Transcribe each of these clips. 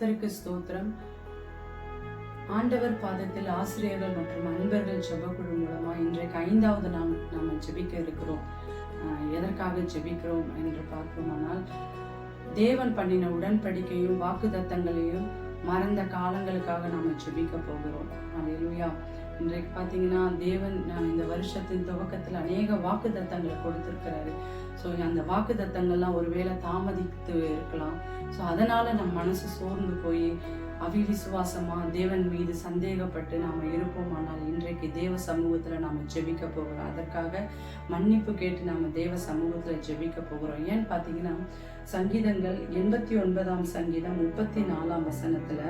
கர்த்தருக்கு ஸ்தோத்திரம். ஆண்டவர் பாதத்தில் ஆசிரியர்கள் மற்றும் அன்பர்கள் ஜெபக்குழு மூலமா இன்றைக்கு ஐந்தாவது நாம் நாம் ஜெபிக்க இருக்கிறோம். எதற்காக ஜெபிக்கிறோம் என்று பார்ப்போமானால் தேவன் பண்ணின உடன்படிக்கையும் வாக்குதத்தங்களையும் மறந்த காலங்களுக்காக நாம ஜெபிக்க போகிறோம். அல்லேலூயா இன்றைக்கு பார்த்தீங்கன்னா தேவன் இந்த வருஷத்தின் துவக்கத்தில் அநேக வாக்குத்தத்தங்களை கொடுத்துருக்கிறாரு. ஸோ அந்த வாக்கு தத்தங்கள்லாம் ஒருவேளை தாமதித்து இருக்கலாம். ஸோ அதனால் நம்ம மனசு சோர்ந்து போய் அவிவிசுவாசமாக தேவன் மீது சந்தேகப்பட்டு நாம இருப்போமானால் இன்றைக்கு தேவ சமூகத்தில் நாம் ஜெபிக்க போகிறோம். அதற்காக மன்னிப்பு கேட்டு நாம தேவ சமூகத்தில் ஜெபிக்க போகிறோம். ஏன்னு பார்த்தீங்கன்னா சங்கீதங்கள் எண்பத்தி ஒன்பதாம் சங்கீதம் முப்பத்தி நாலாம் வசனத்தில்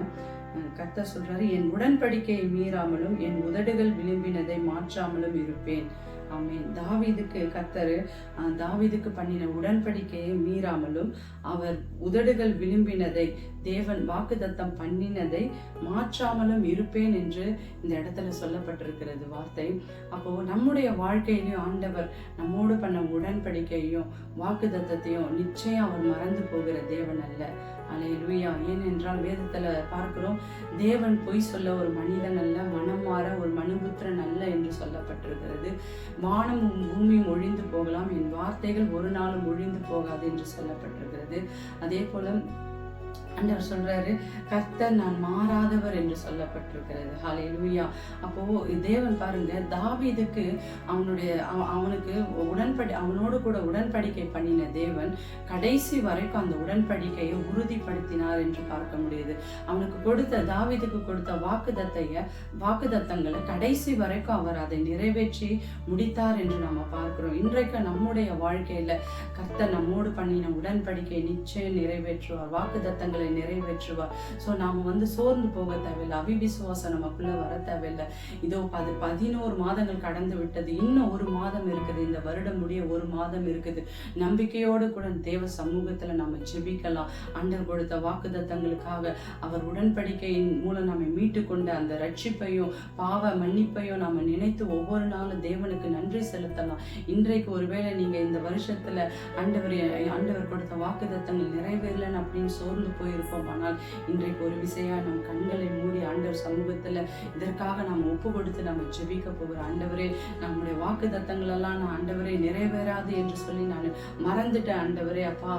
கத்த கர்த்தர் சொல்றாரு என் உடன்படிக்கையை மீறாமலும் என் உதடுகள் விளிம்பினதை மாற்றாமலும் இருப்பேன். ஆமென். தாவீதுக்கு கத்தரு தாவிதுக்கு பண்ணின உடன்படிக்கையை மீறாமலும் அவர் உதடுகள் விளிம்பினதை தேவன் வாக்குதத்தம் பண்ணினதை மாற்றாமலும் இருப்பேன் என்று இந்த இடத்துல சொல்லப்பட்டிருக்கிறது வார்த்தை. அப்போ நம்முடைய வாழ்க்கையிலையும் ஆண்டவர் நம்மோடு பண்ண உடன்படிக்கையும் வாக்குத்தத்தத்தையும் நிச்சயம் அவர் மறந்து போகிற தேவன் அல்ல. அலையலுயா ஏனென்றால் வேதத்தில் பார்க்கிறோம் தேவன் பொய் சொல்ல ஒரு மனிதன் அல்ல மனம் மாற ஒரு மனுபுத்திரன் அல்ல என்று சொல்லப்பட்டிருக்கிறது. வானமும் பூமியும் ஒழிந்து போகலாம் என் வார்த்தைகள் ஒரு நாளும் ஒழிந்து போகாது என்று சொல்லப்பட்டிருக்கிறது. அதே போல ஆண்டவர் சொல்றாரு கர்த்தர் நான் மாறாதவர் என்று சொல்லப்பட்டிருக்கிறது. ஹalleluya அப்போ தேவன் பாருங்க தாவீதுக்கு அவனுடைய அவ- அவனுக்கு உடன்படி அவனோடு கூட உடன்படிக்கை பண்ணின தேவன் கடைசி வரைக்கும் அந்த உடன்படிக்கையை உறுதிப்படுத்தினார் என்று பார்க்க முடியுது. அவனுக்கு கொடுத்த தாவீதுக்கு கொடுத்த வாக்குதத்தைய வாக்குதத்தங்களை கடைசி வரைக்கும் அவர் அதை நிறைவேற்றி முடித்தார் என்று நாம பார்க்கிறோம். இன்றைக்கு நம்முடைய வாழ்க்கையில கர்த்தர் நம்மோடு பண்ணின உடன்படிக்கை நிச்சயம் நிறைவேற்றுவார். வாக்குதத்தங்களை நிறைவேற்றுவார் ஸோ நாம் வந்து சோர்ந்து போக தேவையில்லை. அவிவிசுவாசம் நமக்குள்ள வர தேவையில்லை. இதோ பது பதினோரு மாதங்கள் கடந்து விட்டது. இன்னும் ஒரு மாதம் இருக்குது. இந்த வருடம் முடிய ஒரு மாதம் இருக்குது. நம்பிக்கையோடு கூட தேவ சமூகத்துல நம்ம ஜெபிக்கலாம். அண்டர் கொடுத்த வாக்குதத்தங்களுக்காக அவர் உடன்படிக்கையின் மூலம் நம்மை மீட்டு கொண்ட அந்த ரட்சிப்பையும் பாவ மன்னிப்பையும் நாம நினைத்து ஒவ்வொரு நாளும் தேவனுக்கு நன்றி செலுத்தலாம். இன்றைக்கு ஒருவேளை நீங்க இந்த வருஷத்துல ஆண்டவர் ஆண்டவர் கொடுத்த வாக்குதத்தங்கள் நிறைவேறலன்னு அப்படின்னு சோர்ந்து போயிருப்போம். ஆனால் இன்றைக்கு ஒரு விசையா நம் கண்களை மூ ஆண்டவர் சமூகத்துல இதற்காக நாம் ஒப்பு கொடுத்து நம்ம ஜெபிக்க போகிறோம் ஆண்டவரே நம்முடைய வாக்கு எல்லாம் நான் ஆண்டவரே நிறைவேறாது என்று சொல்லி நான் மறந்துட்டேன் ஆண்டவரே. அப்பா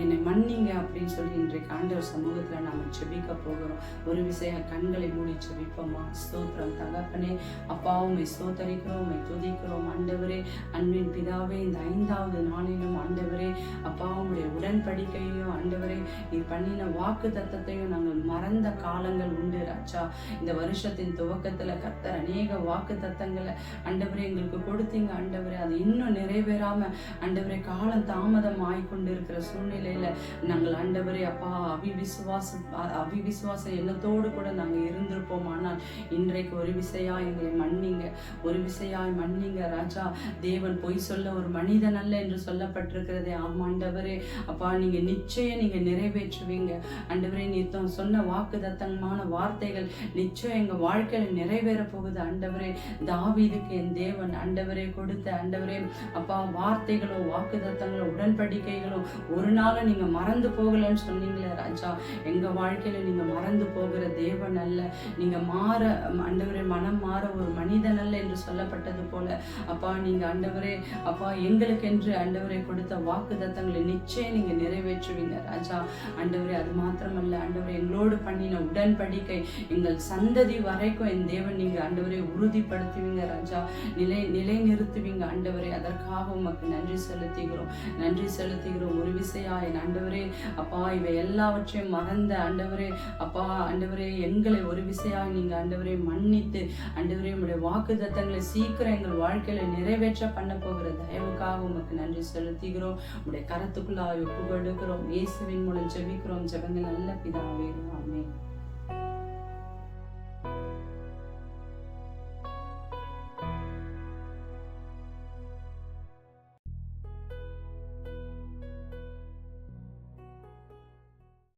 என்னை மன்னிங்க அப்படின்னு சொல்லி இன்றைக்கு ஆண்டவர் சமூகத்துல நாம ஜெபிக்க போகிறோம். ஒரு விசையா கண்களை மூடி ஜெபிப்போமா? ஸ்தோத்திரம். தகப்பனே அப்பா உண்மை ஸ்தோத்தரிக்கிறோம் உண்மை துதிக்கிறோம் ஆண்டவரே. அன்பின் பிதாவே இந்த ஐந்தாவது நாளிலும் ஆண்டவரே அப்பா உங்களுடைய உடன்படிக்கையும் ஆண்டவரே நீ பண்ணின வாக்கு தத்தத்தையும் நாங்கள் மறந்த காலங்கள் உண்டு ராஜா. இந்த வருஷத்தின் துவக்கத்துல கர்த்தர் அநேக வாக்கு தத்தங்களை அண்டவரே எங்களுக்கு கொடுத்தீங்க. ஆண்டவரே அது இன்னும் நிறைவேறாம ஆண்டவரே காலம் தாமதம் ஆயிக்கொண்டு இருக்கிற சூழ்நிலையில நாங்கள் ஆண்டவரே அப்பா அவிவிசுவாசம் அ- அவிவிசுவாச எண்ணத்தோடு கூட நாங்க இருந்திருப்போம். ஆனால் இன்றைக்கு ஒரு விசையா எங்களை மன்னிங்க. ஒரு விசையாய் மன்னிங்க ராஜா. தேவன் பொய் சொல்ல ஒரு மனிதன் அல்ல என்று சொல்லப்பட்டிருக்கிறதே. ஆமாண்டவரே அப்பா நீங்க நிச்சயம் நீங்க நிறைவேற்றுவீங்க. ஆண்டவரே நீ சொன்ன வாக்கு தத்தமான வார்த்தைகள் நிச்சயம் எங்க வாழ்க்கையில நிறைவேற போகுது. ஆண்டவரே தாவீதுக்கு என் தேவன் ஆண்டவரே கொடுத்த ஆண்டவரே அப்பா வார்த்தைகளும் வாக்குதத்தங்களோ உடன்படிக்கைகளும் ஒரு நாளும் நீங்க மறந்து போகலன்னு சொன்னீங்களே ராஜா. எங்க வாழ்க்கையில நீங்க மறந்து போகிற தேவன் அல்ல. நீங்க மாற ஆண்டவரே மனம் மாற ஒரு மனிதன் அல்ல என்று சொல்லப்பட்டது போல. அப்பா நீங்க ஆண்டவரே அப்பா எங்களுக்கென்று ஆண்டவரே கொடுத்த வாக்குதத்தங்களை நிச்சயம் நீங்க நிறைவேற்றுவீங்க ராஜா. ஆண்டவரே அது மாத்திரமல்ல. ஆண்டவரே எங்களோடு பண்ணின உடன்படிக்கை எங்கள் சந்ததி வரைக்கும் என் தேவன் நீங்க ஆண்டவரை உறுதிப்படுத்துவீங்க ராஜா. நிலை நிலைநிறுத்துவீங்க ஆண்டவரை. அதற்காக உமக்கு நன்றி செலுத்துகிறோம். நன்றி செலுத்துகிறோம். ஒரு விசையா என் ஆண்டவரே. அப்பா இவை எல்லாவற்றையும் மறந்த ஆண்டவரே. அப்பா ஆண்டவரே எங்களை ஒரு விசையாக நீங்க ஆண்டவரை மன்னித்து ஆண்டவரே உங்களுடைய வாக்கு தத்தங்களை சீக்கிரம் எங்கள் வாழ்க்கையில நிறைவேற்ற பண்ண போகிற தயவுக்காக உமக்கு நன்றி செலுத்துகிறோம். உங்களுடைய கரத்துக்குள்ளாய் ஒப்பு கொடுக்கிறோம் இயேசுவின் மூலம் ஜெபிக்கிறோம். ஜெபங்கள் நல்ல பிதாவே. ஆமே